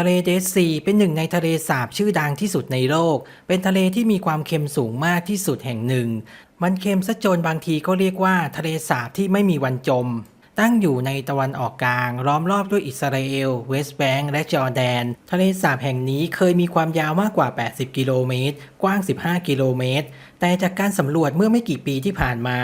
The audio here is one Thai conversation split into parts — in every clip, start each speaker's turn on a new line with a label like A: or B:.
A: ทะเลเดซีเป็นหนึ่งในทะเลสาบชื่อดังที่สุดในโลก เป็นทะเลที่มีความเค็มสูงมากที่สุดแห่งหนึ่ง มันเค็มซะจนบางทีก็เรียกว่าทะเลสาบที่ไม่มีวันจม ตั้งอยู่ในตะวันออกกลางล้อมรอบด้วยอิสราเอล เวสต์แบงก์และจอร์แดน ทะเลสาบแห่งนี้เคยมีความยาวมากกว่า 80 กิโลเมตร กว้าง 15 กิโลเมตร แต่จากการสำรวจเมื่อไม่กี่ปีที่ผ่านมา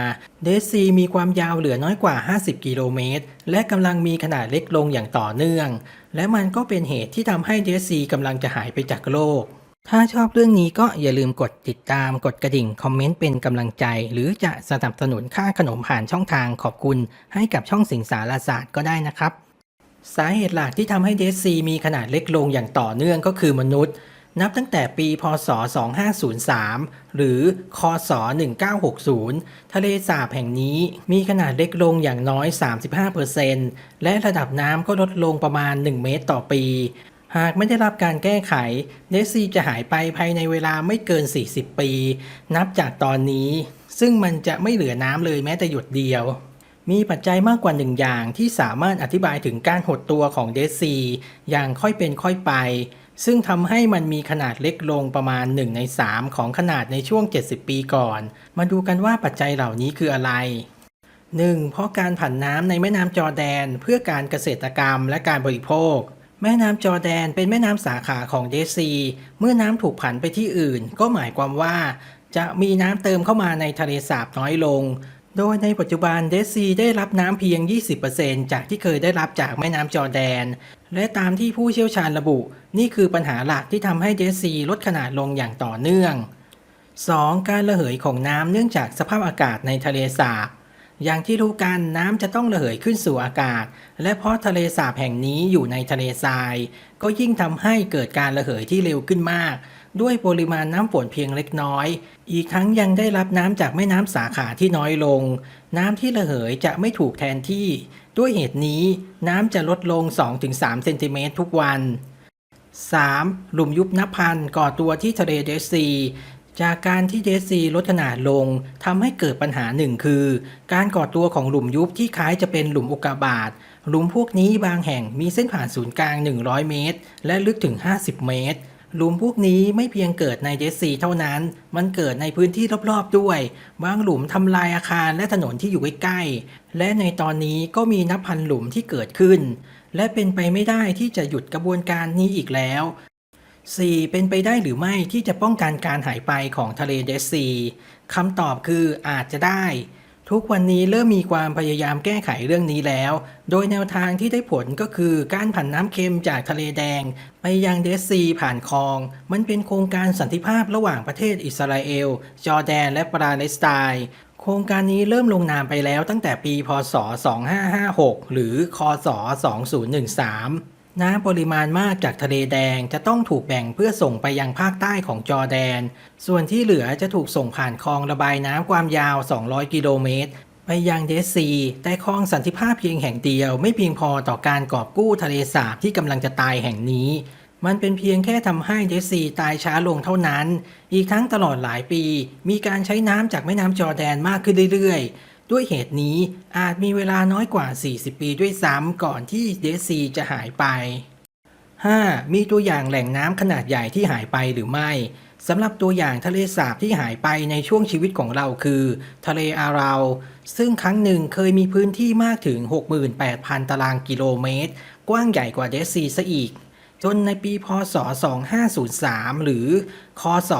A: เดซีมีความยาวเหลือน้อยกว่า 50 กิโลเมตร และกำลังมีขนาดเล็กลงอย่างต่อเนื่อง และมันก็เป็นเหตุที่ทำให้เดซีกำลังจะหายไปจากโลก ถ้าชอบเรื่องนี้ก็อย่าลืมกดติดตามกดกระดิ่ง คอมเมนต์เป็นกำลังใจ หรือจะสนับสนุนค่าขนมผ่านช่องทางขอบคุณ ให้กับช่องสิงสารศาสตร์ก็ได้นะครับ สาเหตุหลักที่ทำให้เดซีมีขนาดเล็กลงอย่างต่อเนื่องก็คือมนุษย์ นับตั้งแต่ปี พศ 2503 หรือ คศ 1960 ทะเลสาบแห่งนี้มีขนาดเล็กลงอย่างน้อย 35%และระดับน้ำก็ลดลงประมาณ 1 เมตรต่อปี หากไม่ได้รับการแก้ไขเดซีจะหายไปภายในเวลาไม่เกิน 40 ปี นับจากตอนนี้ ซึ่งมันจะไม่เหลือน้ำเลยแม้แต่หยดเดียว มีปัจจัยมากกว่าหนึ่งอย่างที่สามารถอธิบายถึงการหดตัวของเดซีอย่างค่อยเป็นค่อยไป ซึ่งทำให้มันมีขนาดเล็กลงประมาณ 1 ใน 3 ของขนาดในช่วง 70 ปีก่อน มาดูกันว่าปัจจัยเหล่านี้คืออะไร 1. เพราะการผันน้ำในแม่น้ำจอแดนเพื่อการเกษตรกรรมและการบริโภค แม่น้ำจอร์แดนเป็นแม่น้ำสาขาของเดซี เมื่อน้ำถูกผันไปที่อื่น ก็หมายความว่า จะมีน้ำเติมเข้ามาในทะเลสาบน้อยลง โดยในปัจจุบันเดซีได้รับน้ำเพียง 20%จากที่เคยได้รับจากแม่น้ำจอร์แดน และตามที่ผู้เชี่ยวชาญระบุ นี่คือปัญหาหลักที่ทำให้เดซีลดขนาดลงอย่างต่อเนื่อง 2. การระเหยของน้ำเนื่องจากสภาพอากาศในทะเลสาบ อย่างที่รู้กันน้ำจะต้องระเหยขึ้นสู่อากาศ และเพราะทะเลสาบแห่งนี้อยู่ในทะเลทราย ก็ยิ่งทำให้เกิดการระเหยที่เร็วขึ้นมาก ด้วยปริมาณน้ำฝนเพียงเล็กน้อย อีกทั้งยังได้รับน้ำจากแม่น้ำสาขาที่น้อยลง น้ำที่ระเหยจะไม่ถูกแทนที่ ด้วยเหตุนี้น้ำจะลดลง 2-3 เซนติเมตรทุกวัน 3. หลุมยุบนพันก่อตัวที่ทะเลเดซี จากการที่เดซีลดขนาดลงทำให้เกิดปัญหาหนึ่งคือ การก่อตัวของหลุมยุบที่คล้ายจะเป็นหลุมอุกกาบาตหลุมพวกนี้บางแห่งมีเส้นผ่านศูนย์กลาง 100 เมตร และลึกถึง 50 เมตรหลุมพวกนี้ไม่เพียงเกิดในเดซีเท่านั้น มันเกิดในพื้นที่รอบๆด้วย บางหลุมทำลายอาคารและถนนที่อยู่ใกล้ๆ และในตอนนี้ก็มีนับพันหลุมที่เกิดขึ้น และเป็นไปไม่ได้ที่จะหยุดกระบวนการนี้อีกแล้ว 4. เป็นไปได้หรือไม่ที่จะป้องกันการหายไปของทะเลเดดซีคำตอบคืออาจจะได้ ทุกวันนี้เริ่มมีความพยายามแก้ไขเรื่องนี้แล้ว โดยแนวทางที่ได้ผลก็คือการผันน้ำเค็มจากทะเลแดง ไปยังเดดซีผ่านคลอง มันเป็นโครงการสันติภาพระหว่างประเทศอิสราเอล จอร์แดน และปาเลสไตน์โครงการนี้เริ่มลงนามไปแล้วตั้งแต่ปี พศ 2556 หรือ คศ 2013 น้ำปริมาณมากจากทะเลแดงจะต้องถูกแบ่งเพื่อส่งไปยังภาคใต้ของจอร์แดน ส่วนที่เหลือจะถูกส่งผ่านคลองระบายน้ำความยาว 200 กิโลเมตร ไปยังเดซี แต่คลองสันติภาพเพียงแห่งเดียวไม่เพียงพอต่อการกอบกู้ทะเลสาบที่กำลังจะตายแห่งนี้ มันเป็นเพียงแค่ทำให้เดซีตายช้าลงเท่านั้น อีกทั้งตลอดหลายปี มีการใช้น้ำจากแม่น้ำจอร์แดนมากขึ้นเรื่อยๆ ด้วยเหตุนี้อาจมีเวลาน้อยกว่า 40 ปีด้วยซ้ำก่อนที่เดซีจะหายไป 5. มีตัวอย่างแหล่งน้ำขนาดใหญ่ที่หายไปหรือไม่สำหรับตัวอย่างทะเลสาบที่หายไปในช่วงชีวิตของเราคือ ทะเลอาราว ซึ่งครั้งหนึ่งเคยมีพื้นที่มากถึง 68,000 ตารางกิโลเมตร กว้างใหญ่กว่าเดซีซะอีก จนในปีพศ 2503 หรือ คศ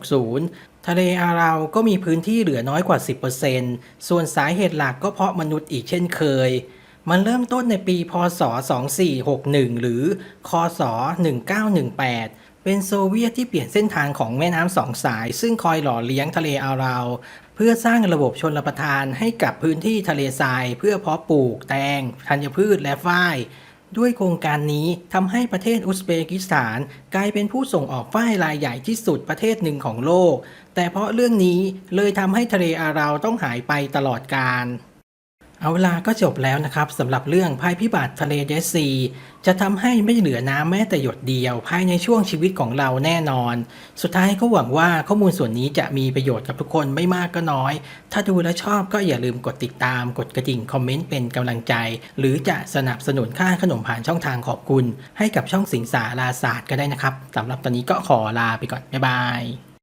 A: 1960 ทะเลอาราวก็มีพื้นที่เหลือน้อยกว่า 10%ส่วนสาเหตุหลักก็เพราะมนุษย์อีกเช่นเคย มันเริ่มต้นในปีพศ 2461 หรือ คศ 1918เป็นโซเวียตที่เปลี่ยนเส้นทางของแม่น้ำสองสาย ซึ่งคอยหล่อเลี้ยงทะเลอาราวเพื่อสร้างระบบชนประทานให้กับพื้นที่ทะเลทราย เพื่อเพาะปลูกแตงธัญพืชและฝ้าย ด้วยโครงการนี้ทำให้ประเทศอุซเบกิสถาน กลายเป็นผู้ส่งออกฝ้ายรายใหญ่ที่สุดประเทศหนึ่งของโลก แต่เพราะเรื่องนี้เลยทำให้ทะเลอาราวต้องหายไปตลอดกาล เอาเวล่ะก็จบแล้วนะครับสำหรับเรื่องภัยพิบัติทะเลเดดซี จะทำให้ไม่เหลือน้ำแม้แต่หยดเดียว ภายในช่วงชีวิตของเราแน่นอน สุดท้ายก็หวังว่าข้อมูลส่วนนี้จะมีประโยชน์กับทุกคนไม่มากก็น้อย ถ้าดูและชอบก็อย่าลืมกดติดตาม กดกระดิ่งคอมเมนต์เป็นกำลังใจ หรือจะสนับสนุนค่าขนมผ่านช่องทางขอบคุณ ให้กับช่องสิงสาราศาสตร์ก็ได้นะครับสำหรับตอนนี้ก็ขอลาไปก่อนบ๊ายบาย